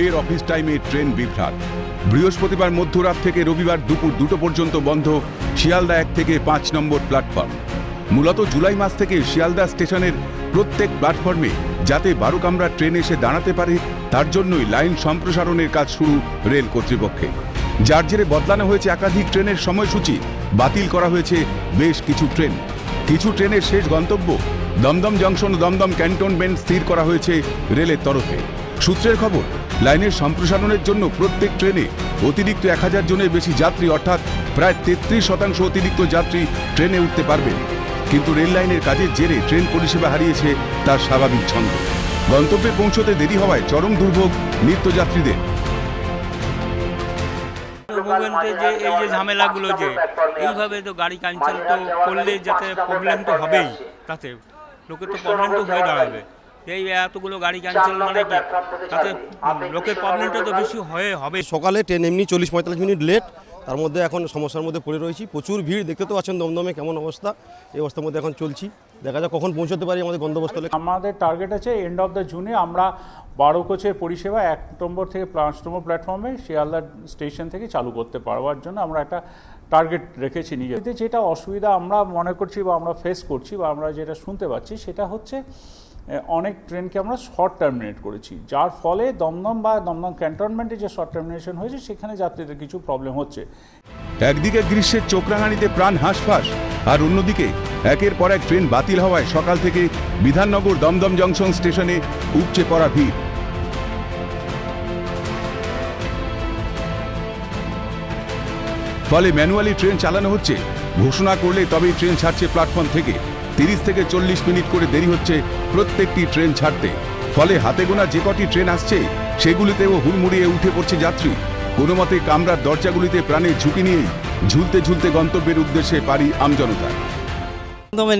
ফের অফিস টাইমে ট্রেন বিভ্রাট। বৃহস্পতিবার মধ্যরাত থেকে রবিবার দুপুর দুটো পর্যন্ত বন্ধ শিয়ালদা এক থেকে পাঁচ নম্বর প্ল্যাটফর্ম। মূলত জুলাই মাস থেকে শিয়ালদা স্টেশনের প্রত্যেক প্ল্যাটফর্মে যাতে বারো কামরা ট্রেন এসে দাঁড়াতে পারে, তার জন্যই লাইন সম্প্রসারণের কাজ শুরু রেল কর্তৃপক্ষে। যার জেরে বদলানো হয়েছে একাধিক ট্রেনের সময়সূচি, বাতিল করা হয়েছে বেশ কিছু ট্রেন। কিছু ট্রেনের শেষ গন্তব্য দমদম জংশন দমদম ক্যান্টনমেন্ট স্থির করা হয়েছে রেলের তরফে। সূত্রের খবর লাইনের সম্প্রসারণের জন্য প্রত্যেক ট্রেনে অতিরিক্ত এক হাজার জনের বেশি যাত্রী, অর্থাৎ প্রায় তেত্রিশ শতাংশ অতিরিক্ত যাত্রী ট্রেনে উঠতে পারবেন কিন্তু রেল লাইনের কাজের জেরে ট্রেন পরিষেবা হারিয়েছে তার স্বাভাবিক ছন্দ। গন্তব্যে পৌঁছতে দেরি হওয়ায় চরম দুর্ভোগ নিত্যযাত্রীদের। যে এই যে ঝামেলাগুলো যে, এইভাবে তো গাড়ি ক্যান্সেল তো করলে যাতে প্রবলেম তো হবেই, তাতে। লোকের তো প্রবলেম তো হয়ে দাঁড়াবে। এই এতগুলো গাড়ি ক্যান্সেল মানে কি? তাতে লোকের প্রবলেমটা তো বেশি হয়ে হবে। সকালে ট্রেন এমনি চল্লিশ পঁয়তাল্লিশ মিনিট লেট তার মধ্যে এখন সমস্যার মধ্যে পড়ে রয়েছি। প্রচুর ভিড় দেখতে তো পাচ্ছেন দমদমে কেমন অবস্থা। এই অবস্থার মধ্যে এখন চলছি। দেখা যাক কখন পৌঁছতে পারি আমাদের গন্তব্যস্থলে। আমাদের টার্গেট আছে এন্ড অফ দ্য জুনে আমরা বারো কোচের পরিষেবা এক নম্বর থেকে পাঁচ নম্বর প্ল্যাটফর্মে শিয়ালদা স্টেশন থেকে চালু করতে পারবার জন্য আমরা একটা টার্গেট রেখেছি নিজে এতে যেটা অসুবিধা আমরা মনে করছি বা আমরা ফেস করছি বা আমরা যেটা শুনতে পাচ্ছি সেটা হচ্ছে অনেক ট্রেনকে আমরা শর্ট টার্মিনেট করেছি, যার ফলে দমদম বা দমদম ক্যান্টনমেন্টে যে শর্ট টার্মিনেশন হয়েছে, সেখানে যাত্রীদের কিছু প্রবলেম হচ্ছে। একদিকে গ্রীষ্মের চোখরাঙানিতে প্রাণ হাঁসফাঁস, আর অন্যদিকে একের পর এক ট্রেন বাতিল হওয়ায় সকাল থেকে বিধাননগর দমদম জংশন স্টেশনে উপচে পড়া ভিড়। ফলে ম্যানুয়ালি ট্রেন চালানো হচ্ছে, ঘোষণা করলে তবেই ট্রেন ছাড়ছে প্ল্যাটফর্ম থেকে। তিরিশ থেকে চল্লিশ মিনিট করে দেরি হচ্ছে প্রত্যেকটি ট্রেন ছাড়তে। ফলে হাতে গোনা যে কটি ট্রেন আসছে সেগুলিতেও হুড়মুড়িয়ে উঠে পড়ছে যাত্রী। কোনো মতে কামরার দরজাগুলিতে প্রাণের ঝুঁকি নিয়েই ঝুলতে ঝুলতে গন্তব্যের উদ্দেশ্যে পারি আমজনতা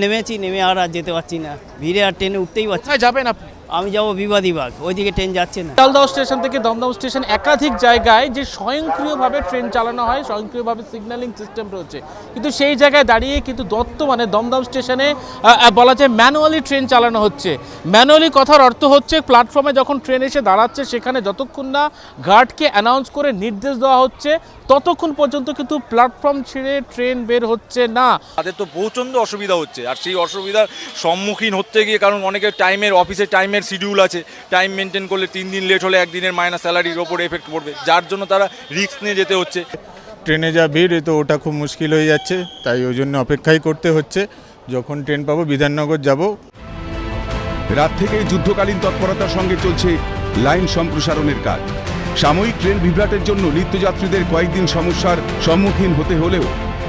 নেমেছি নেমে আর আর যেতে পারছি না। ভিড়ে আর ট্রেনে উঠতেই পারছি যাবেন আপনি? আমি যাব বিবাদীবাগ ওইদিকে ট্রেন যাচ্ছে না। শিয়ালদহ স্টেশন থেকে দমদম স্টেশন একাধিক জায়গায় যে স্বয়ংক্রিয়ভাবে ট্রেন চালানো হয় স্বয়ংক্রিয়ভাবে সিগন্যালিং সিস্টেম রয়েছে। কিন্তু সেই জায়গায় দাঁড়িয়ে কিন্তু বর্তমানে দমদম স্টেশনে বলা যায় ম্যানুয়ালি ট্রেন চালানো হচ্ছে। ম্যানুয়ালি কথার অর্থ হচ্ছে প্ল্যাটফর্মে যখন ট্রেন এসে দাঁড়াচ্ছে সেখানে যতক্ষণ না গার্ডকে অ্যানাউন্স করে নির্দেশ দেওয়া হচ্ছে ততক্ষণ পর্যন্ত কিন্তু প্ল্যাটফর্ম ছেড়ে ট্রেন বের হচ্ছে না। তাদের তো প্রচণ্ড অসুবিধা হচ্ছে। আর সেই অসুবিধার সম্মুখীন হতে গিয়ে কারণ অনেকে টাইমের অফিসে টাইমের শিডিউল আছে টাইম মেনটেন করলে তিন দিন লেট হলে একদিনের মাইনাস স্যালারির ওপর এফেক্ট পড়বে যার জন্য তারা রিস্ক নিয়ে যেতে হচ্ছে। ট্রেনে যা ভিড় এ তো ওটা খুব মুশকিল হয়ে যাচ্ছে তাই ওই জন্য অপেক্ষাই করতে হচ্ছে। যখন ট্রেন পাবো বিধাননগর যাব। রাত থেকেই যুদ্ধকালীন তৎপরতার সঙ্গে চলছে লাইন সম্প্রসারণের কাজ। সাময়িক ট্রেন বিভ্রাটের জন্য নিত্যযাত্রীদের কয়েকদিন সমস্যার সম্মুখীন হতে হলেও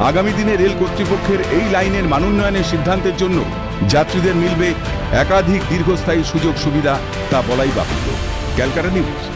আগামী দিনে রেল কর্তৃপক্ষের এই লাইনের মানোন্নয়নের সিদ্ধান্তের জন্য যাত্রীদের মিলবে একাধিক দীর্ঘস্থায়ী সুযোগ সুবিধা তা বলাই বাহুল্য। ক্যালকাটা নিউজ।